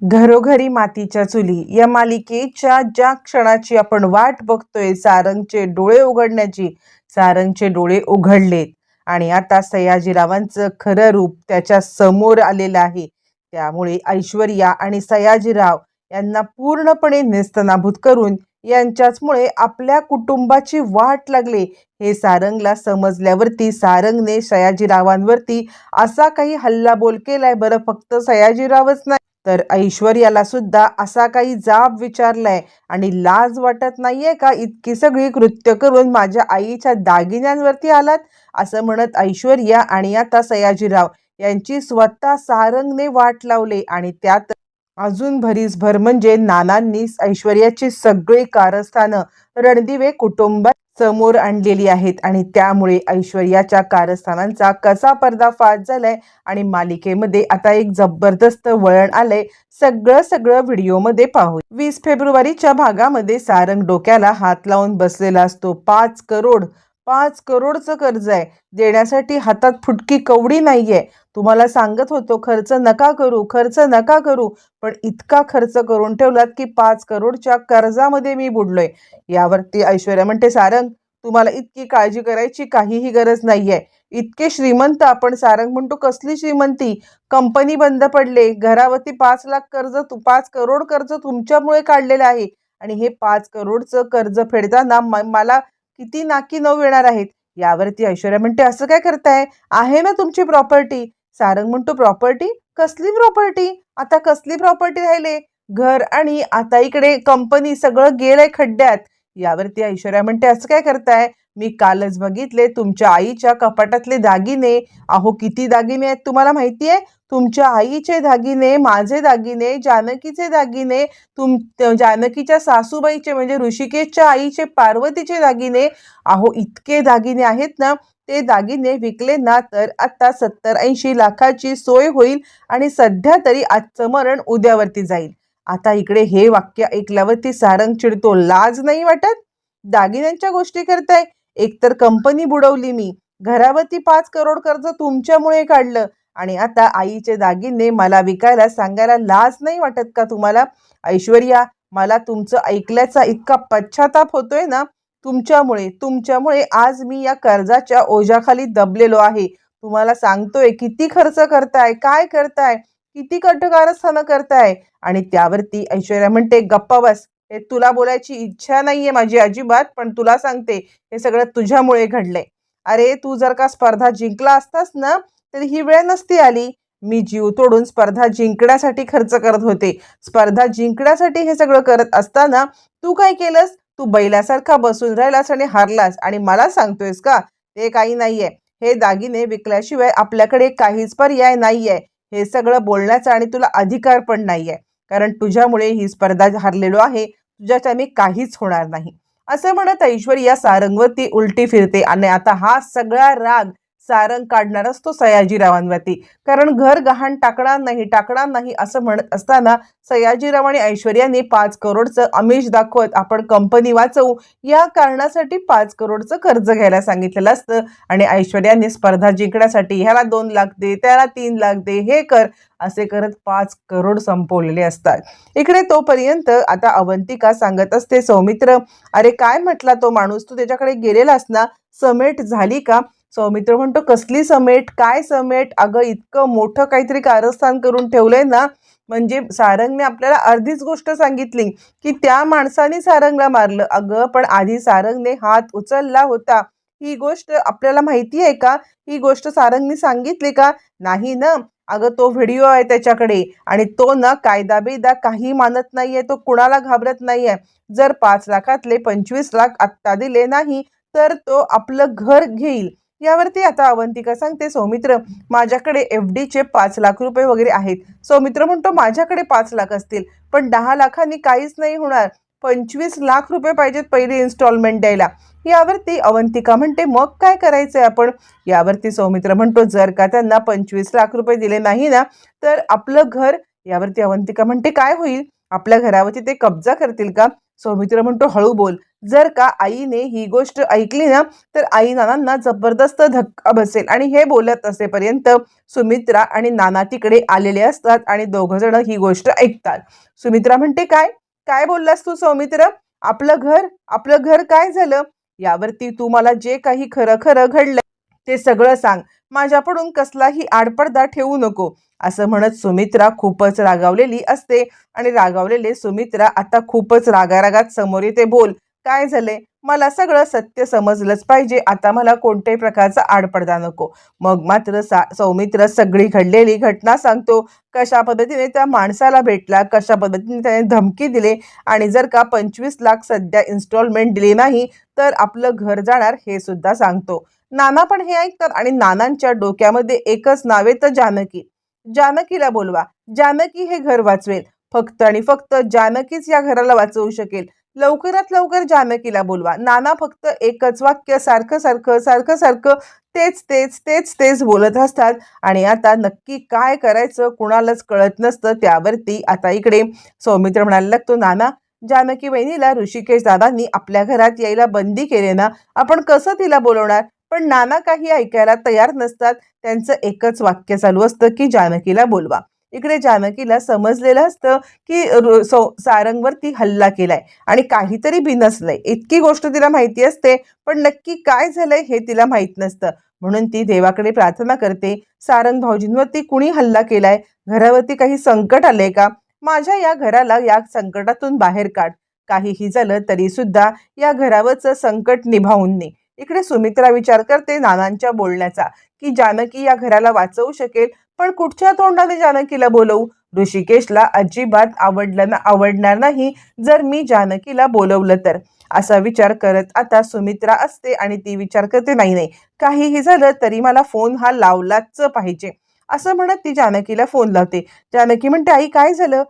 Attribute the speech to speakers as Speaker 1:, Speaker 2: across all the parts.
Speaker 1: घरोघरी मातीच्या चुली या मालिकेच्या ज्या क्षणाची आपण वाट बघतोय सारंगचे डोळे उघडण्याची सारंगचे डोळे उघडलेत. आणि आता सयाजीरावांचं खरं रूप त्याच्यासमोर आलेलं आहे. त्यामुळे ऐश्वर्या आणि सयाजीराव यांना पूर्णपणे नेस्तनाभूत करून यांच्याचमुळे आपल्या कुटुंबाची वाट लागली. हे सारंगला समजल्यावरती सारंगने सयाजीरावांवरती असा काही हल्लाबोल केलाय बरं फक्त सयाजीरावच नाही. तर ऐश्वर्याला सुद्धा असा काही जाब विचारलाय. आणि लाज वाटत नाहीये का इतकी सगळी कृत्य करून माझ्या आईच्या दागिन्यांवरती आलात? असं म्हणत ऐश्वर्या आणि आता सयाजीराव यांची स्वतः सारंगने वाट लावले आणि त्यात अजून भरीसभर म्हणजे नानांनी ऐश्वर्याची सगळी कारस्थानं रणदिवे कुटुंबात समोर आणलेली आहेत आणि त्यामुळे ऐश्वर्याच्या कारस्थानांचा कसा पर्दाफाश झालाय आणि मालिकेमध्ये आता एक जबरदस्त वळण आलंय. सगळं सगळं व्हिडिओमध्ये पाहू वीस फेब्रुवारीच्या भागामध्ये सारंग डोक्याला हात लावून बसलेला असतो. पाच करोड पाच करोडचं कर्ज आहे. देण्यासाठी हातात फुटकी कवडी नाही आहे तुम्हाला सांगत होतो खर्च नका करू खर्च नका करू. पण इतका खर्च करून ठेवलात की पाच करोडच्या कर्जामध्ये मी बुडलोय. यावरती ऐश्वर्या म्हणते सारंग तुम्हाला इतकी काळजी करायची काहीही गरज नाही आहे इतके श्रीमंत आपण सारंग म्हणतो कसली श्रीमंती? कंपनी बंद पडले घरावरती पाच लाख कर्ज तू पाच करोड कर्ज तुमच्यामुळे काढलेलं आहे. आणि हे पाच करोडचं कर्ज फेडताना म- मला किती नाकी नऊ येणार आहेत? यावरती ऐश्वर्या म्हणते असं काय करताय? आहे ना तुमची प्रॉपर्टी सारंग म्हणतो प्रॉपर्टी कसली प्रॉपर्टी आता कसली प्रॉपर्टी राहिले? घर आणि आता इकडे कंपनी सगळं गेलंय खड्ड्यात. यावरती ऐश्वर्या म्हणते असं काय करताय? मी कालच बघितले तुमच्या आईच्या कपाटातले दागिने. अहो किती दागिने आहेत तुम्हाला माहिती आहे तुमच्या आईचे दागिने माझे दागिने जानकीचे दागिने तुम जानकीच्या सासूबाईचे म्हणजे ऋषिकेशच्या आईचे पार्वतीचे दागिने. अहो इतके दागिने आहेत ना ते दागिने विकले ना तर आत्ता सत्तर ऐंशी लाखाची सोय होईल आणि सध्या तरी आजचं मरण उद्यावरती जाईल. आता इकडे हे वाक्य ऐकल्यावरती सारंग चिडतो. लाज नाही वाटत? दागिन्यांच्या गोष्टी करताय? एकतर कंपनी बुडवली मी. घरावरती पाच करोड कर्ज तुमच्यामुळे काढलं. आणि आता आईचे दागिने मला विकायला सांगायला लाज नाही वाटत का तुम्हाला? ऐश्वर्या मला तुमचं ऐकल्याचा इतका पश्चाताप होतोय ना? तुमच्यामुळे तुमच्यामुळे आज मी या कर्जाच्या ओझ्याखाली दबलेलो आहे. तुम्हाला सांगतोय किती खर्च करताय काय करताय किती कटकारस्थानं करताय? आणि त्यावरती ऐश्वर्या म्हणते गप्पा बस हे तुला बोलायची इच्छा नाहीये माझी अजिबात पण तुला सांगते हे सगळं तुझ्यामुळे घडलंय. अरे तू जर का स्पर्धा जिंकला असतास ना तर ही वेळ नसती आली. मी जीव तोडून स्पर्धा जिंकण्यासाठी खर्च करत होते. स्पर्धा जिंकण्यासाठी हे सगळं करत असताना तू काय केलंस? तू बैलासारखा बसून राहिलास आणि हारलास. आणि मला सांगतोयस का? ते काही नाहीये. हे दागिने विकल्याशिवाय आपल्याकडे काहीच पर्याय नाहीये. हे सगळं बोलण्याचा आणि तुला अधिकार पण नाहीये. कारण तुझ्यामुळे ही स्पर्धा हारलेलो आहे. तुझ्याच्या मी काहीच होणार नाही. असं म्हणत ऐश्वर्या सारंगवरती उलटी फिरते आणि आता हा सगळा राग सारंग काढणार असतो सयाजीरावांवरती. कारण घर गहाण टाकणार नाही टाकणार नाही असं म्हणत असताना सयाजीराव आणि ऐश्वर्याने पाच करोडचं अमिष दाखवत आपण कंपनी वाचवू या कारणासाठी पाच करोडचं कर्ज घ्यायला सांगितलेलं असतं. आणि ऐश्वर्याने स्पर्धा जिंकण्यासाठी ह्याला दोन लाख दे त्याला तीन लाख दे हे कर असे करत पाच करोड संपवलेले असतात. इकडे तोपर्यंत आता अवंतिका सांगत असते सौमित्र अरे काय म्हटला तो माणूस? तू त्याच्याकडे गेलेलास ना? समेट झाली का? सौमित्र म्हणतो कसली समेट काय समेट? अगं इतकं मोठं काहीतरी कारस्थान करून ठेवलंय ना म्हणजे सारंगने आपल्याला अर्धीच गोष्ट सांगितली की त्या माणसाने सारंगला मारलं. अगं पण आधी सारंगने हात उचलला होता. ही गोष्ट आपल्याला माहिती आहे का? ही गोष्ट सारंगने सांगितली का? नाही ना. अगं तो व्हिडिओ आहे त्याच्याकडे आणि तो ना कायदा बेदा काही मानत नाहीये तो कुणाला घाबरत नाहीये. जर पाच लाखातले पंचवीस लाख आत्ता दिले नाही तर तो आपलं घर घेईल. यावरती आता अवंतिका सांगते सौमित्र माझ्याकडे एफ डीचे पाच लाख रुपये वगैरे आहेत. सौमित्र म्हणतो माझ्याकडे पाच लाख असतील पण दहा लाखांनी काहीच नाही होणार. पंचवीस लाख रुपये पाहिजेत पहिली इन्स्टॉलमेंट द्यायला. यावरती अवंतिका म्हणते मग काय करायचंय आपण? यावरती सौमित्र म्हणतो जर का त्यांना पंचवीस लाख रुपये दिले नाही ना तर आपलं घर यावरती अवंतिका म्हणते काय होईल? आपल्या घरावरती ते कब्जा करतील का? सौमित्र म्हणतो हळू बोल. जर का आईने ही गोष्ट ऐकली ना तर आई नानांना जबरदस्त धक्का बसेल. आणि हे बोलत असेपर्यंत सुमित्रा आणि नाना तिकडे आलेले असतात आणि दोघ जण ही गोष्ट ऐकतात. सुमित्रा म्हणते काय? काय बोललास तू सौमित्र? आपलं घर? आपलं घर काय झालं? यावरती तू मला जे काही खरं खरं घडलं ते सगळं सांग. माझ्याकडून कसलाही आडपडदा ठेवू नको. असं म्हणत सुमित्रा खूपच रागावलेली असते. आणि रागावलेले सुमित्रा आता खूपच रागारागात समोर येते. बोल काय झाले मला सगळं सत्य समजलंच पाहिजे. आता मला कोणत्याही प्रकारचा आडपडदा नको. मग मात्र सा सौमित्र सगळी घडलेली घटना सांगतो. कशा पद्धतीने त्या माणसाला भेटला कशा पद्धतीने त्याने धमकी दिली आणि जर का पंचवीस लाख सध्या इन्स्टॉलमेंट दिली नाही तर आपलं घर जाणार हे सुद्धा सांगतो. नाना पण हे ऐकतात आणि नानांच्या डोक्यामध्ये एकच नावे तर जानकी. जानकीला बोलवा. जानकी हे घर वाचवेल. फक्त आणि फक्त जानकीच या घराला वाचवू शकेल. लवकरात लवकर जानकीला बोलवा. नाना फक्त एकच वाक्य सारखं सारखं सारखं सारखं तेच तेच तेच तेच बोलत असतात. आणि आता नक्की काय करायचं कुणालाच कळत नसतं त्यावरती आता इकडे सौमित्र म्हणायला लागतो नाना जानकी बहिणीला ऋषिकेश दादांनी आपल्या घरात यायला बंदी केले ना आपण कसं तिला बोलवणार? पण नाना काही ऐकायला तयार नसतात. त्यांचं एकच वाक्य चालू असतं की जानकीला बोलवा. इकडे जानकीला समजलेलं असतं की रु- सारंगवर सारंगवरती हल्ला केलाय. आणि काहीतरी बिनसलंय इतकी गोष्ट तिला माहिती असते पण नक्की काय झालंय हे तिला माहीत नसतं. म्हणून ती देवाकडे प्रार्थना करते सारंग भाऊजींवरती कुणी हल्ला केलाय? घरावरती काही संकट आलंय का? माझ्या या घराला या संकटातून बाहेर काढ. काहीही झालं तरी सुद्धा या घरावरचं संकट निभावून ने. इकडे सुमित्रा विचार करते नानांच्या बोलण्याचा की जानकी या घराला वाचवू शकेल? पण कुठच्या तोंडाने जानकीला बोलवू? ऋषिकेशला अजिबात आवडलं ना आवडणार नाही जर मी जानकीला बोलवलं तर. असा विचार करत आता सुमित्रा असते आणि ती विचार करते नाही नाही काहीही झालं तरी मला फोन हा लावलाच पाहिजे. असं म्हणत ती जानकीला फोन लावते. जानकी म्हणते आई काय झालं?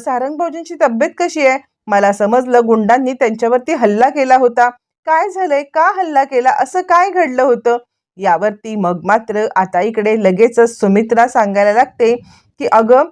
Speaker 1: सारंग भाऊजींची तब्येत कशी आहे? मला समजलं गुंडांनी त्यांच्यावरती हल्ला केला होता. काय झालंय? का हल्ला केला? असं काय घडलं होतं? यावरती मग मात्र आता इकडे लगेचच सुमित्रा सांगायला लागते की अगं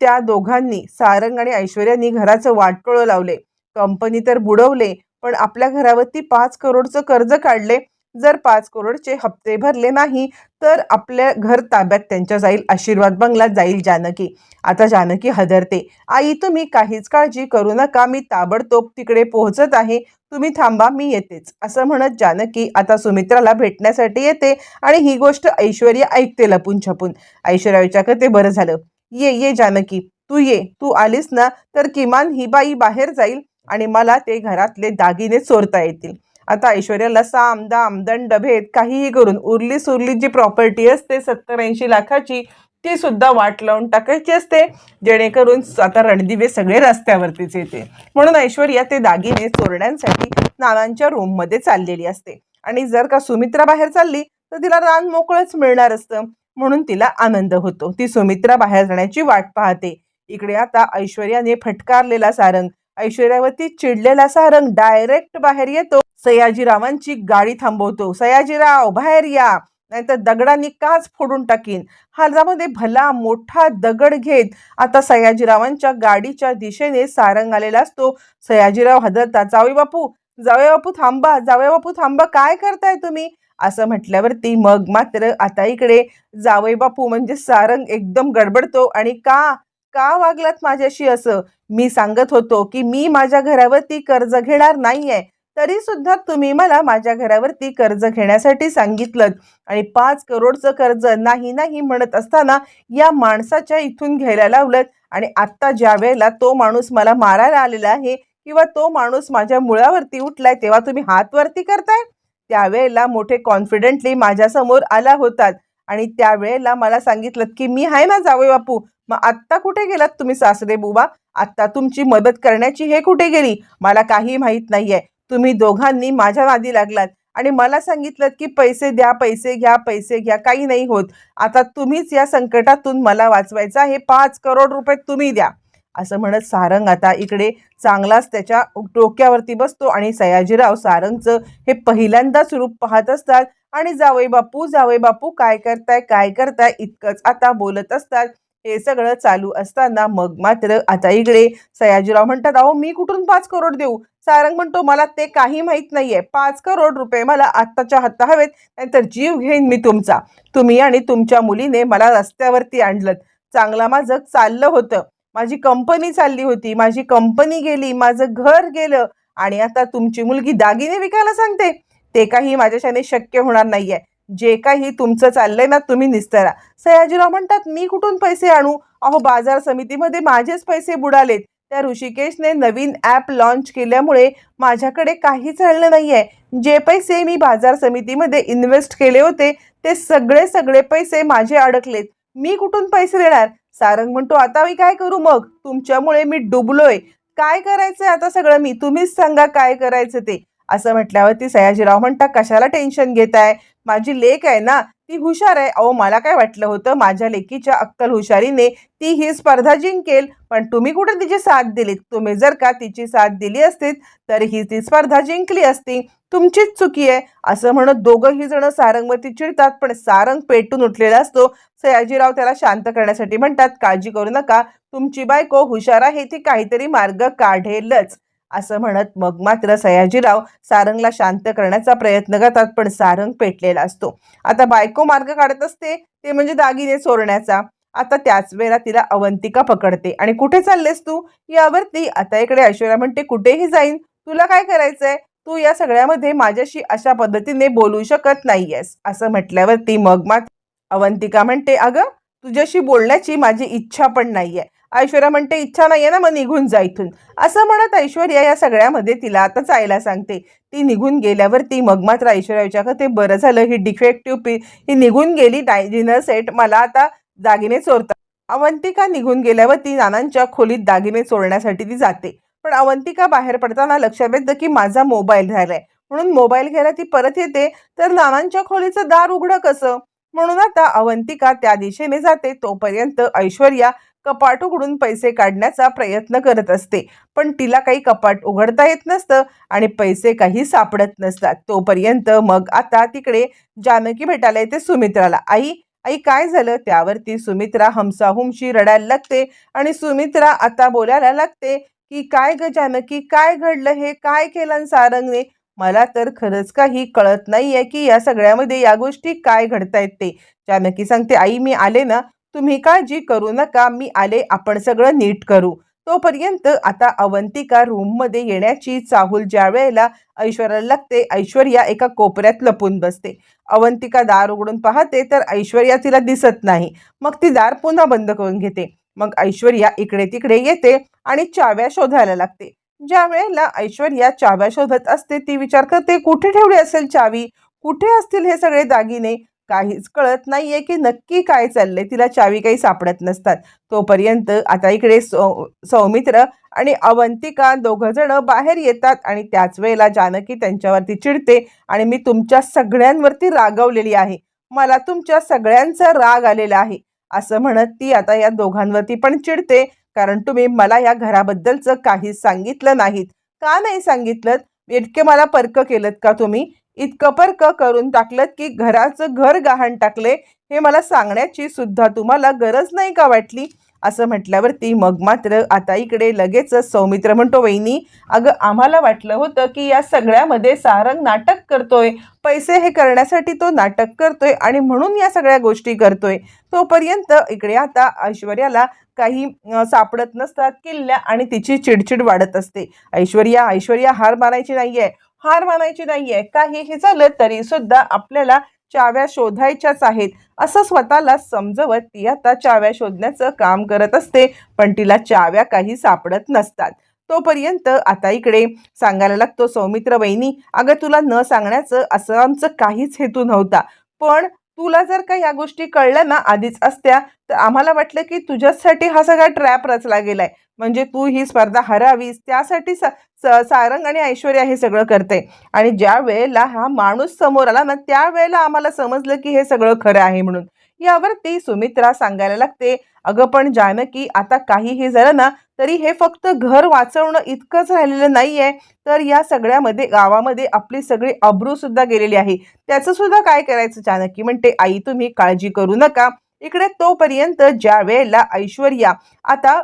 Speaker 1: त्या दोघांनी सारंग आणि ऐश्वर्यानी घराचं वाटोळं लावले. कंपनी तर बुडवले पण आपल्या घरावरती पाच करोडचं कर्ज काढले. जर पाच करोडचे हप्ते भरले नाही तर आपल्या घर ताब्यात त्यांच्या जाईल आशीर्वाद बंगला जाईल जानकी. आता जानकी हदरते आई तुम्ही काहीच काळजी करू नका मी ताबडतोब तिकडे पोहोचत आहे. तुम्ही थांबा मी येतेच. असं म्हणत जानकी आता सुमित्राला भेटण्यासाठी येते आणि ही गोष्ट ऐश्वर्या ऐकते लपून छपून. ऐश्वर्या विचार करते बरं झालं? ये ये जानकी तू ये. तू आलीस ना तर किमान ही बाई बाहेर जाईल आणि मला ते घरातले दागिने चोरता येतील. आता ऐश्वर्याला साम दाम दंड भेद काहीही करून उरली सुरली जी प्रॉपर्टी असते सत्तर ऐंशी लाखाची ती सुद्धा वाट लावून टाकायची असते जेणेकरून आता रणदिवे सगळे रस्त्यावरतीच येते म्हणून ऐश्वर्या ते दागिने चोरण्यांसाठी नानांच्या रूममध्ये चाललेली असते. आणि जर का सुमित्रा बाहेर चालली तर तिला रान मोकळंच मिळणार असतं. म्हणून तिला आनंद होतो. ती सुमित्रा बाहेर जाण्याची वाट पाहते. इकडे आता ऐश्वर्याने फटकारलेला सारंग ऐश्वर्यावरती चिडलेला सारंग डायरेक्ट बाहेर येतो. सयाजीरावांची गाडी थांबवतो. सयाजीराव बाहेर या! नाहीतर दगडांनी काच फोडून टाकीन. हातामध्ये भला मोठा दगड घेत आता सयाजीरावांच्या गाडीच्या दिशेने सारंग आलेला असतो. सयाजीराव हजरता जावे बापू जावे बापू थांबा जावे बापू थांबा काय करताय तुम्ही? असं म्हटल्यावरती मग मात्र आता इकडे जावई बापू म्हणजे सारंग एकदम गडबडतो आणि का का वागलात माझ्याशी असं? मी सांगत होतो की मी माझ्या घरावरती कर्ज घेणार नाहीये. तरी सुद्धा तुम्ही मला माझ्या घरावरती कर्ज घेण्यासाठी सांगितलं. आणि पाच करोडचं कर्ज नाही नाही म्हणत असताना या माणसाच्या इथून घ्यायला लावलं आणि आत्ता ज्या वेळेला तो माणूस मला मारायला आलेला आहे किंवा तो माणूस माझ्या मुळावरती उठलाय तेव्हा तुम्ही हातवरती करताय? त्यावेळेला मोठे कॉन्फिडेंटली माझ्यासमोर आला होतात आणि त्यावेळेला मला सांगितलं की मी आहे ना जावे बापू. मग आत्ता कुठे गेलात तुम्ही सासरे बुवा? आत्ता तुमची मदत करण्याची हे कुठे गेली? मला काही माहीत नाहीये. तुम्ही दोघांनी माझ्या वादी लागलात. आणि मला सांगितलं की पैसे द्या पैसे घ्या पैसे घ्या. काही नाही होत. आता तुम्हीच या संकटातून मला वाचवायचा हे पाच करोड रुपये तुम्ही द्या. असं म्हणत सारंग आता इकडे चांगलाच त्याच्या डोक्यावरती बसतो आणि सयाजीराव सारंगचं हे पहिल्यांदाच रूप पाहत असतात. आणि जावई बापू जावई बापू काय करताय काय करताय इतकंच आता बोलत असतात. हे सगळं चालू असताना मग मात्र आता इकडे सयाजीराव म्हणतात अहो मी कुठून पाच करोड देऊ? सारंग म्हणतो मला ते काही माहीत नाहीये. पाच करोड रुपये मला आत्ताच्या हाता हवेत नाहीतर जीव घेईन मी तुमचा. तुम्ही आणि तुमच्या मुलीने मला रस्त्यावरती आणलं चांगला माझं चाललं होतं. माझी कंपनी चालली होती. माझी कंपनी गेली माझं घर गेलं. आणि आता तुमची मुलगी दागिने विकायला सांगते. ते काही माझ्याशाने शक्य होणार नाहीये. जे काही तुमचं चाललंय ना तुम्ही निस्तरा. सयाजीराव म्हणतात मी कुठून पैसे आणू? अहो बाजार समितीमध्ये माझेच पैसे बुडालेत. त्या ऋषिकेशने नवीन ॲप लॉन्च केल्यामुळे माझ्याकडे काहीच राहिलं आहे जे पैसे मी बाजार समितीमध्ये इन्व्हेस्ट केले होते ते सगळे सगळे पैसे माझे अडकलेत. मी कुठून पैसे देणार? सारंग म्हणतो आता मी काय करू मग? तुमच्यामुळे मी डुबलोय. काय करायचंय आता सगळं मी? तुम्हीच सांगा काय करायचं ते. असं म्हटल्यावरती सयाजीराव म्हणता कशाला टेन्शन घेताय? माझी लेक आहे ना. ती हुशार आहे. अहो मला काय वाटलं होतं माझ्या लेकीच्या अक्कल हुशारीने ती ही स्पर्धा जिंकेल. पण तुम्ही कुठे तिची साथ दिलीत? तुम्ही जर का तिची साथ दिली असतीत तर ही ती स्पर्धा जिंकली असती. तुमचीच चुकी आहे. असं म्हणत दोघंही जण सारंगवरती चिडतात पण सारंग पेटून उठलेला असतो. सयाजीराव त्याला शांत करण्यासाठी म्हणतात काळजी करू नका. तुमची बायको हुशार आहे ती काहीतरी मार्ग काढेलच. असं म्हणत मग मात्र सयाजीराव सारंगला शांत करण्याचा प्रयत्न करतात पण सारंग पेटलेला असतो. आता बायको मार्ग काढत असते ते म्हणजे दागिने चोरण्याचा. आता त्याच वेळेला तिला अवंतिका पकडते. आणि कुठे चाललेस तू? यावरती. आता इकडे ऐश्वर्या म्हणते कुठेही जाईन. तुला काय करायचंय? तू या सगळ्यामध्ये माझ्याशी अशा पद्धतीने बोलू शकत नाहीयेस. असं म्हटल्यावरती मग मात्र अवंतिका म्हणते अगं तुझ्याशी बोलण्याची माझी इच्छा पण नाहीये. ऐश्वर्या म्हणते इच्छा नाही आहे ना मग निघून जा इथून. असं म्हणत ऐश्वर्या या सगळ्यामध्ये तिला आता जायला सांगते. ती निघून गेल्यावर ती मग मात्र ऐश्वर्या विचार ते बरं झालं ही डिफेक्टिव्ह पी ही निघून गेली डिनर सेट मला आता दागिने चोरतात अवंतिका निघून गेल्यावर ती नानांच्या खोलीत दागिने चोरण्यासाठी ती जाते. पण अवंतिका बाहेर पडताना लक्षात येतं की माझा मोबाईल झालाय म्हणून मोबाईल घ्यायला ती परत येते. तर नानांच्या खोलीचं दार उघडं कसं? म्हणून आता अवंतिका त्या दिशेने जाते. तोपर्यंत ऐश्वर्या कपाट उघडून पैसे काढण्याचा प्रयत्न करत असते. पण तिला काही कपाट उघडता येत नसतं आणि पैसे काही सापडत नसतात. तोपर्यंत मग आता तिकडे जानकी भेटायला येते सुमित्राला. आई आई काय झालं? त्यावरती सुमित्रा हमसाहुमशी रडायला लागते आणि सुमित्रा आता बोलायला लागते की काय ग जानकी काय घडलं हे? काय केलं सारंगने? मला तर खरंच काही कळत नाहीये की या सगळ्यामध्ये या गोष्टी काय घडतायत ते. जानकी सांगते आई मी आले ना तुम्ही काळजी करू नका मी आले आपण सगळं नीट करू. तोपर्यंत आता अवंतिका रूममध्ये येण्याची चाहूल ज्या वेळेला ऐश्वर्याला लागते ऐश्वर्या एका कोपऱ्यात लपून बसते. अवंतिका दार उघडून पाहते तर ऐश्वर्या तिला दिसत नाही. मग ती दार पुन्हा बंद करून घेते. मग ऐश्वर्या इकडे तिकडे येते आणि चाव्या शोधायला लागते. ज्या वेळेला ऐश्वर्या चाव्या शोधत असते ती विचार करते कुठे ठेवली असेल चावी? कुठे असतील हे सगळे दागिने? काहीच कळत नाहीये की नक्की काय चाललंय. तिला चावी काही सापडत नसतात. तोपर्यंत आता इकडे सौ सौमित्र आणि अवंतिका दोघं जण बाहेर येतात आणि त्याच वेळेला जानकी त्यांच्यावरती चिडते आणि मी तुमच्या सगळ्यांवरती रागवलेली आहे. मला तुमच्या सगळ्यांचा राग आलेला आहे. असं म्हणत ती आता या दोघांवरती पण चिडते कारण तुम्ही मला या घराबद्दलचं काहीच सांगितलं नाहीत. का नाही सांगितलं? इतके मला पर्क केलं का तुम्ही? इतकं पर्क करून टाकलं की घराचं घर गहाण टाकले हे मला सांगण्याची सुद्धा तुम्हाला गरज नाही का वाटली? असं म्हटल्यावरती मग मात्र आता इकडे लगेचच सौमित्र म्हणतो वहिनी अगं आम्हाला वाटलं होतं की या सगळ्यामध्ये सारंग नाटक करतोय. पैसे हे करण्यासाठी तो नाटक करतोय आणि म्हणून या सगळ्या गोष्टी करतोय. तोपर्यंत इकडे आता ऐश्वर्याला काही सापडत नसतात किल्ल्या आणि तिची चिडचिड वाढत असते. ऐश्वर्या ऐश्वर्या हार मानायची आहे हार मानायची नाहीये. काहीही झालं तरी सुद्धा आपल्याला चाव्या शोधायच्याच आहेत. असं स्वतःला समजवत ती आता चाव्या शोधण्याचं काम करत असते पण तिला चाव्या काही सापडत नसतात. तोपर्यंत आता इकडे सांगायला लागतो सौमित्र वहिनी अगं तुला न सांगण्याचं असं आमचं काहीच हेतू नव्हता. पण तुला जर का या गोष्टी कळल्या ना आधीच असत्या तर आम्हाला वाटलं की तुझ्यासाठी हा सगळा ट्रॅप रचला गेलाय. म्हणजे तू ही स्पर्धा हरावीस त्यासाठी सा स- सारंग आणि ऐश्वर्या हे सगळं करते. आणि ज्या वेळेला हा माणूस समोर आला ना त्यावेळेला आम्हाला समजलं की हे सगळं खरं आहे म्हणून. यावर ती सुमित्रा सांगायला लागते अगं पण जानकी आता काहीही झालं ना तरी हे फक्त घर वाचवणं इतकंच राहिलेलं आहे तर या सगळ्यामध्ये गावामध्ये आपली सगळी अब्रू सुद्धा गेलेली आहे. त्याचं सुद्धा काय करायचं जानकी? म्हणते आई तुम्ही काळजी करू नका. इकडे तोपर्यंत ज्या वेळेला ऐश्वर्या आता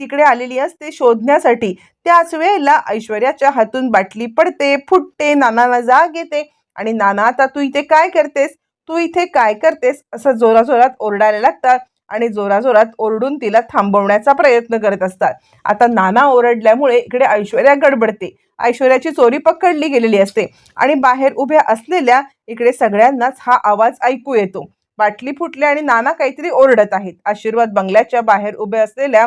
Speaker 1: तिकडे आलेली असते शोधण्यासाठी त्याच वेळेला ऐश्वर्याच्या हातून बाटली पडते फुटते नानाला जाग येते. आणि नाना आता तू इथे काय करतेस? तू इथे काय करतेस? असं जोराजोरात ओरडायला लागतात आणि जोराजोरात ओरडून तिला थांबवण्याचा प्रयत्न करत असतात. आता नाना ओरडल्यामुळे इकडे ऐश्वर्या गडबडते. ऐश्वर्याची चोरी पकडली गेलेली असते. आणि बाहेर उभ्या असलेल्या इकडे सगळ्यांनाच हा आवाज ऐकू येतो. बाटली फुटली आणि नाना काहीतरी ओरडत आहेत. आशीर्वाद बंगल्याच्या बाहेर उभे असलेल्या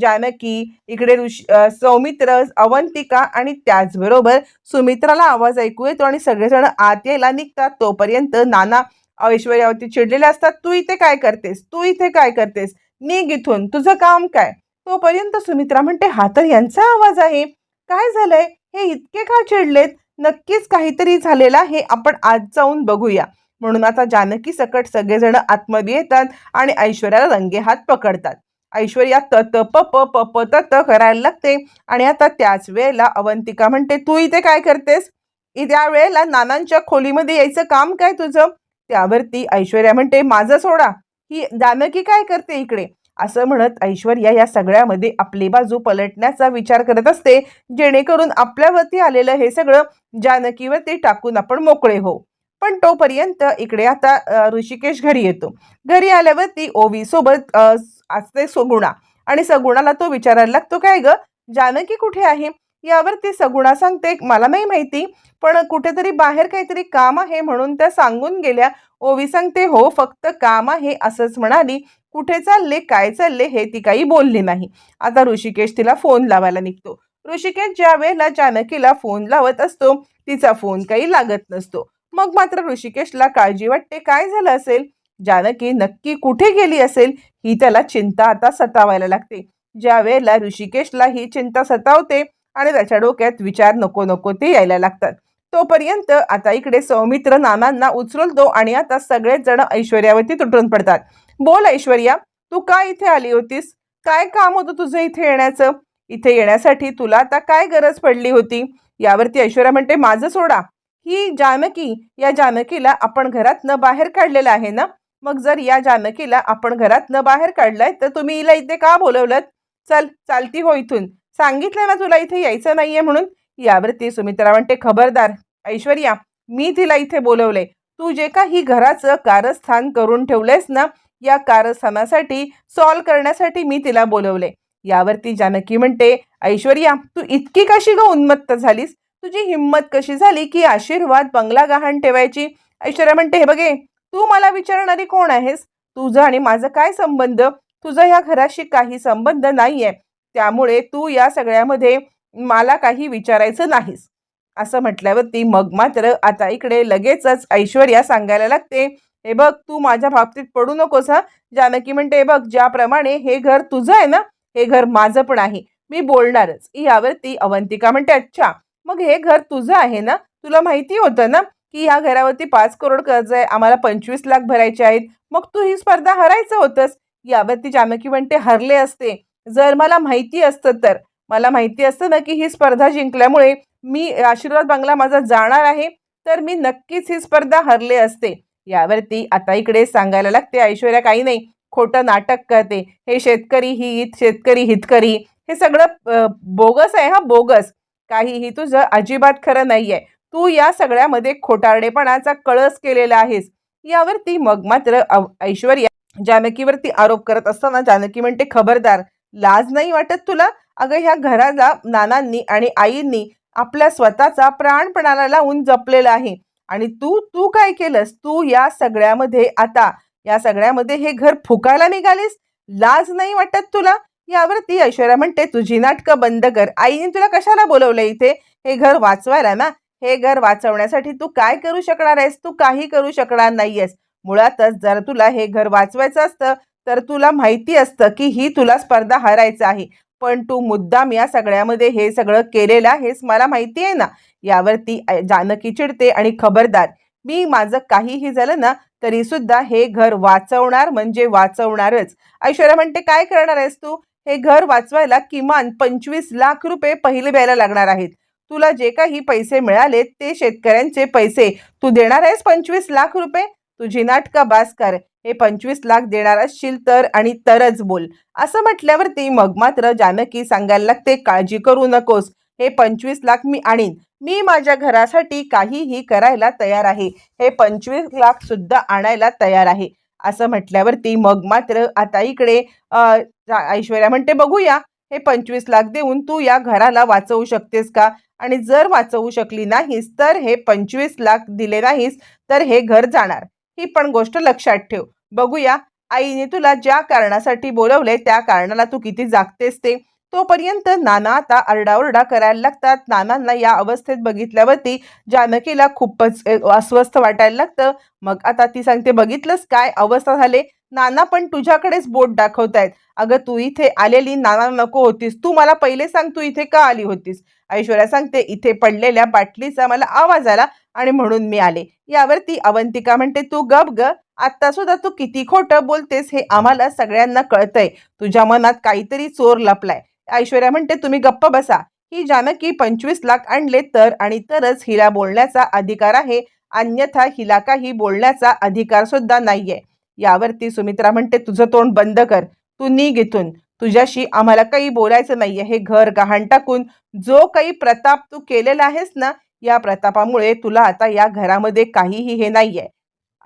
Speaker 1: जानकी इकडे ऋषी सौमित्र अवंतिका आणि त्याचबरोबर सुमित्राला आवाज ऐकू येतो आणि सगळेजण आत यायला निघतात. तोपर्यंत नाना ऐश्वर्यावरती चिडलेले असतात. तू इथे काय करतेस? तू इथे काय करतेस? निघ इथून. तुझं काम काय? तोपर्यंत सुमित्रा म्हणते हा तर यांचा आवाज आहे. काय झालंय? हे इतके का चिडलेत? नक्कीच काहीतरी झालेलं आहे. आपण आज जाऊन बघूया. म्हणून आता जानकी सकट सगळेजण आतमध्ये येतात आणि ऐश्वर्याला रंगेहात पकडतात. ऐश्वर्या त त प प प प त त करायला लागते आणि आता त्याच वेळेला अवंतिका म्हणते तू इथे काय करतेस? त्या वेळेला नानांच्या खोलीमध्ये यायचं काम काय तुझं? त्यावरती ऐश्वर्या म्हणते माझं सोडा. ही जानकी काय करते इकडे? असं म्हणत ऐश्वर्या या सगळ्यामध्ये आपली बाजू पलटण्याचा विचार करत असते जेणेकरून आपल्यावरती आलेलं हे सगळं जानकीवरती टाकून आपण मोकळे हो पण तोपर्यंत इकडे आता ऋषिकेश घरी येतो. घरी आल्यावरती ओवी सोबत असते सगुणा. आणि सगुणाला तो विचारायला लागतो काय ग जानकी कुठे आहे? यावरती सगुणा सांगते मला नाही माहिती पण कुठेतरी बाहेर काहीतरी काम आहे म्हणून त्या सांगून गेल्या. ओवी सांगते हो फक्त काम आहे असंच म्हणाली. कुठे चालले काय चालले हे ती काही बोलली नाही. आता ऋषिकेश तिला फोन लावायला निघतो. ऋषिकेश ज्या वेळेला जानकीला फोन लावत असतो तिचा फोन काही लागत नसतो. मग मात्र ऋषिकेशला काळजी वाटते. काय झालं असेल? जानकी नक्की कुठे गेली असेल? ही त्याला चिंता आता सतावायला लागते. ज्या वेळेला ऋषिकेशला ही चिंता सतावते आणि त्याच्या डोक्यात विचार नको नको ते यायला लागतात. तोपर्यंत आता इकडे सौमित्र नानांना उचलतो आणि आता सगळेच जण ऐश्वर्यावरती तुटून पडतात. बोल ऐश्वर्या तू का इथे आली होतीस? काय काम होतं तुझं इथे येण्याचं? इथे येण्यासाठी तुला आता काय गरज पडली होती? यावरती ऐश्वर्या म्हणते माझं सोडा. ही जानकी या जानकीला आपण घरात न बाहेर काढलेलं आहे ना? मग जर या जानकीला आपण घरात न बाहेर काढलंय तर तुम्ही हिला इथे का बोलवलं चल चालती हो इथून. सांगितलं ना तुला इथे यायचं नाहीये म्हणून? यावरती सुमित्रा म्हणते खबरदार ऐश्वर्या मी तिला इथे बोलवले तू जे काही घराचं कारस्थान करून ठेवलंयस ना या कारस्थानासाठी सॉल्व करण्यासाठी मी तिला बोलवले यावरती जानकी म्हणते ऐश्वर्या तू इतकी कशी ग उन्मत्त झालीस? तुझी हिंमत कशी झाली की आशीर्वाद बंगला गहाण ठेवायची? ऐश्वर्या म्हणते हे बघे तू मला विचारणारी कोण आहेस? तुझं आणि माझं काय संबंध? तुझं ह्या घराशी काही संबंध नाहीये. त्यामुळे तू या सगळ्यामध्ये मला काही विचारायचं नाहीस. असं म्हटल्यावरती मग मात्र आता इकडे लगेचच ऐश्वर्या सांगायला लागते हे बघ तू माझ्या बाबतीत पडू नकोस हा. जानकी म्हणते हे बघ ज्याप्रमाणे हे घर तुझं आहे ना हे घर माझं पण आहे. मी बोलणारच. यावरती अवंतिका म्हणते अच्छा मग हे घर तुझं आहे ना? तुला माहिती होतं ना की ह्या घरावरती पाच करोड कर्ज आहे आम्हाला पंचवीस लाख भरायचे आहेत. मग तू ही स्पर्धा हरायचं होतंस. यावरती जानकी बंटे हरले असते. जर मला माहिती असतं तर. मला माहिती असतं ना की ही स्पर्धा जिंकल्यामुळे मी आशीर्वाद बंगला माझा जाणार आहे तर मी नक्कीच ही स्पर्धा हरले असते. यावरती आता इकडे सांगायला लागते ऐश्वर्या काही नाही. खोटं नाटक करते. हे शेतकरी हित शेतकरी हितकरी. हे सगळं बोगस आहे हा बोगस. काहीही. तुझं अजिबात खरं नाहीये. तू या सगळ्यामध्ये खोटारडेपणाचा कळस केलेला आहेस. यावरती मग मात्र अव- ऐश्वर्या जानकीवरती आरोप करत असताना जानकी म्हणते खबरदार लाज नाही वाटत तुला? अगं ह्या घराला नानांनी आणि आईंनी आपल्या स्वतःचा प्राणपणाला लावून जपलेला आहे. आणि तू तू काय केलंस? तू या सगळ्यामध्ये आता या सगळ्यामध्ये हे घर फुकायला निघालीस? लाज नाही वाटत तुला? यावरती ऐश्वर्या म्हणते तुझी नाटकं बंद कर. आईने तुला कशाला बोलवलं इथे? हे घर वाचवायला ना? हे घर वाचवण्यासाठी तू काय करू शकणार आहेस? तू काही करू शकणार नाहीयेस. मुळातच जर तुला हे घर वाचवायचं असतं तर तुला माहिती असतं की ही तुला स्पर्धा हरायचं आहे. पण तू मुद्दाम या सगळ्यामध्ये हे सगळं केलेलं हेच मला माहिती आहे ना? यावरती जानकी चिडते आणि खबरदार. मी माझं काहीही झालं ना तरी सुद्धा हे घर वाचवणार म्हणजे वाचवणारच. ऐश्वर्या म्हणते काय करणार आहेस तू? हे घर वाचवायला किमान पंचवीस लाख रुपये पहिले द्यायला लागणार आहेत. तुला जे काही पैसे मिळाले ते शेतकऱ्यांचे पैसे. तू देणार आहेस पंचवीस लाख रुपये? तुझी नाटका बास कर. हे पंचवीस लाख देणार असशील तर आणि तरच बोल. असं म्हटल्यावरती मग मात्र जानकी सांगायला लागते काळजी करू नकोस. हे पंचवीस लाख मी आणीन. मी माझ्या घरासाठी काहीही करायला तयार आहे. हे पंचवीस लाख सुद्धा आणायला तयार आहे. असं म्हटल्यावरती मग मात्र आता इकडे जा- ऐश्वर्या म्हणते बघूया हे पंचवीस लाख देऊन तू या घराला वाचवू शकतेस का? आणि जर वाचवू शकली नाहीस तर हे पंचवीस लाख दिले नाहीस तर हे घर जाणार. ही पण गोष्ट लक्षात ठेव. बघूया आईने तुला ज्या कारणासाठी बोलवले त्या कारणाला तू किती जागतेस ते. तोपर्यंत नाना आता आरडाओरडा करायला लागतात. नानांना या अवस्थेत बघितल्यावरती जानकीला खूपच अस्वस्थ वाटायला लागतं. मग आता ती सांगते बघितलंस काय? अवस्था झाले. नाना पण तुझ्याकडेच बोट दाखवतायत. अगं तू इथे आलेली नाना नको होतीस. तू मला पहिले सांग तू इथे का आली होतीस? ऐश्वर्या सांगते इथे पडलेल्या बाटलीचा मला आवाज आला आणि म्हणून मी आले. यावरती अवंतिका म्हणते तू गप ग. आत्ता सुद्धा तू किती खोटं बोलतेस हे आम्हाला सगळ्यांना कळतंय. तुझ्या मनात काहीतरी चोर लपलाय. ऐश्वर्या म्हणते तुम्ही गप्प बसा. ही जानकी पंचवीस लाख आणले तर आणि तरच हिला बोलण्याचा अधिकार आहे. अन्यथा हिला काही बोलण्याचा अधिकार सुद्धा नाहीये. यावरती सुमित्रा म्हणते तुझं तोंड बंद कर. तू निघ इथून. तुझ्याशी आम्हाला काही बोलायचं नाहीये. हे घर गहाण टाकून जो काही प्रताप तू केलेला आहेस ना या प्रतापामुळे तुला आता या घरामध्ये काहीही हे नाहीये.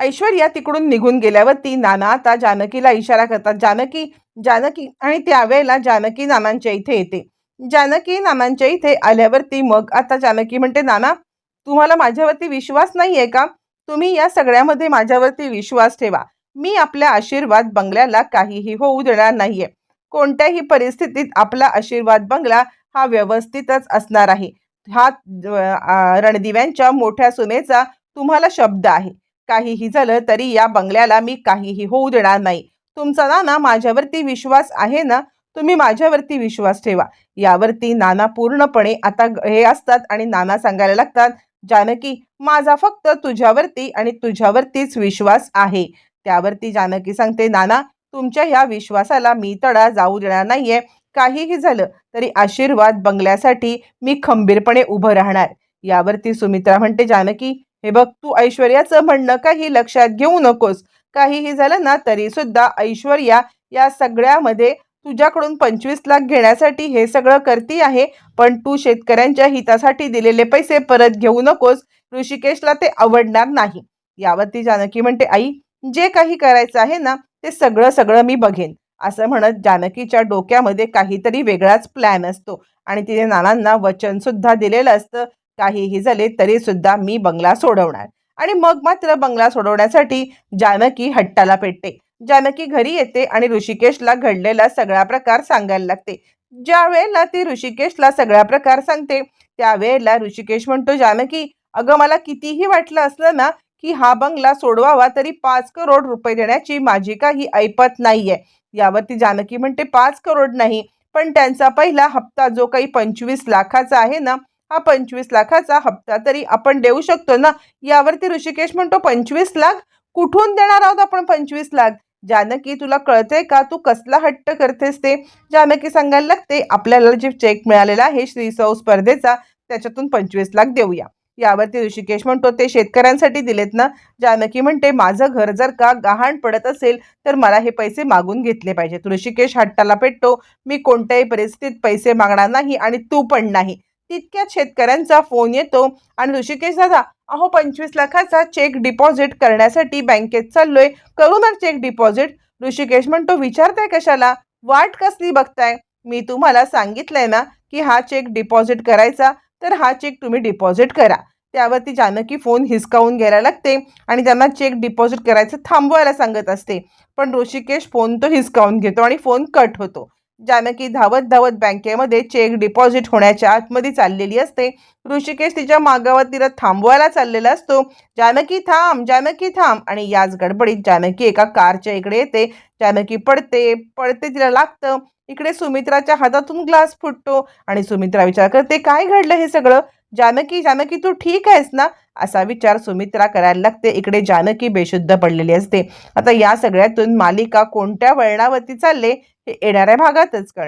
Speaker 1: ऐश्वर्या तिकडून निघून गेल्यावरती नाना आता जानकीला इशारा करतात. जानकी जानकी आणि त्यावेळेला जानकी नानांच्या इथे येते. जानकी नानांच्या इथे आल्यावरती मग आता जानकी म्हणते नाना तुम्हाला माझ्यावरती विश्वास नाही आहे का? तुम्ही या सगळ्यामध्ये माझ्यावरती विश्वास ठेवा. मी आपल्या आशीर्वाद बंगल्याला काहीही होऊ देणार नाहीये. कोणत्याही परिस्थितीत आपला आशीर्वाद बंगला हा व्यवस्थितच असणार आहे. हा रणदिव्यांच्या मोठ्या सुनेचा तुम्हाला शब्द आहे. काहीही झालं तरी या बंगल्याला मी काहीही होऊ देणार नाही. तुमचा नाना माझ्यावरती विश्वास आहे ना? तुम्ही माझ्यावरती विश्वास ठेवा. यावरती नाना पूर्णपणे आता हे असतात आणि नाना सांगायला लागतात जानकी माझा फक्त तुझ्यावरती आणि तुझ्यावरतीच विश्वास आहे. त्यावरती जानकी सांगते नाना तुमच्या ह्या विश्वासाला मी तडा जाऊ देणार नाहीये. काहीही झालं तरी आशीर्वाद बंगल्यासाठी मी खंबीरपणे उभं राहणार. यावरती सुमित्रा म्हणते जानकी हे बघ तू ऐश्वर्याचं म्हणणं काही लक्षात घेऊ नकोस. काहीही झालं ना तरी सुद्धा ऐश्वर्या या सगळ्यामध्ये तुझ्याकडून पंचवीस लाख घेण्यासाठी हे सगळं करती आहे. पण तू शेतकऱ्यांच्या हितासाठी दिलेले पैसे परत घेऊ नकोस. ऋषिकेशला ते आवडणार नाही. यावरती जानकी म्हणते आई जे काही करायचं आहे ना ते सगळं सगळं मी बघेन. असं म्हणत जानकीच्या डोक्यामध्ये काहीतरी वेगळाच प्लॅन असतो. आणि तिने नानांना वचन सुद्धा दिलेलं असतं. काहीही झाले तरी सुद्धा मी बंगला सोडवणार. आणि मग मात्र बंगला सोडवण्यासाठी जानकी हट्टाला पेटते. जानकी घरी येते आणि ऋषिकेशला घडलेला सगळा प्रकार सांगायला लागते. ज्या वेळेला ती ऋषिकेशला सगळा प्रकार सांगते त्यावेळेला ऋषिकेश म्हणतो जानकी अगं मला कितीही वाटलं असलं ना की हा बंगला सोडवावा तरी पाच करोड रुपये देण्याची माझी काही ऐपत नाहीये. यावरती जानकी म्हणते पाच करोड नाही पण त्यांचा पहिला हप्ता जो काही पंचवीस लाखाचा आहे ना हा पंचवीस लाखाचा हप्ता तरी आपण देऊ शकतो ना? यावरती ऋषिकेश म्हणतो पंचवीस लाख? कुठून देणार आहोत आपण पंचवीस लाख? जानकी तुला कळतंय का? तू कसला हट्ट करतेस ते? जानकी सांगायला लागते आपल्याला जे चेक मिळालेला आहे श्रीसौ स्पर्धेचा त्याच्यातून पंचवीस लाख देऊया. यावरती ऋषिकेश म्हणतो ते शेतकऱ्यांसाठी दिलेत ना? जानकी म्हणते माझं घर जर का गहाण पडत असेल तर मला हे पैसे मागून घेतले पाहिजेत. ऋषिकेश हट्टाला पेटतो मी कोणत्याही परिस्थितीत पैसे मागणार नाही आणि तू पण नाही. तितक्यात शेतकऱ्यांचा फोन येतो आणि ऋषिकेश दादा अहो पंचवीस लाखाचा चेक डिपॉझिट करण्यासाठी बँकेत चाललोय करू ना चेक डिपॉझिट ऋषिकेश म्हणतो विचारताय कशाला? वाट कसली बघताय? मी तुम्हाला सांगितलंय ना की हा चेक डिपॉझिट करायचा तर हा चेक तुम्ही डिपॉझिट करा. त्यावरती जानकी फोन हिसकावून घ्यायला लागते आणि त्यांना चेक डिपॉझिट करायचं थांबवायला सांगत असते. पण ऋषिकेश फोन तो हिसकावून घेतो आणि फोन कट होतो. जानकी धावत धावत बँकेमध्ये चेक डिपॉझिट होण्याच्या आतमध्ये चाललेली असते. ऋषिकेश तिच्या मागावर तिला थांबवायला चाललेला असतो. जानकी थांब जानकी थांब आणि याच गडबडीत जानकी एका कारच्या इकडे येते. जानकी पडते पडते तिला लागतं. इकडे सुमित्राच्या हातातून ग्लास फुटतो आणि सुमित्रा विचार करते काय घडलं हे सगळं? जानकी जानकी तू ठीक आहेस ना? असा विचार सुमित्रा करायला लागते. इकडे जानकी बेशुद्ध पडलेली असते. आता या सगळ्यातून मालिका कोणत्या वळणावरती चालले हे येणाऱ्या भागातच कळ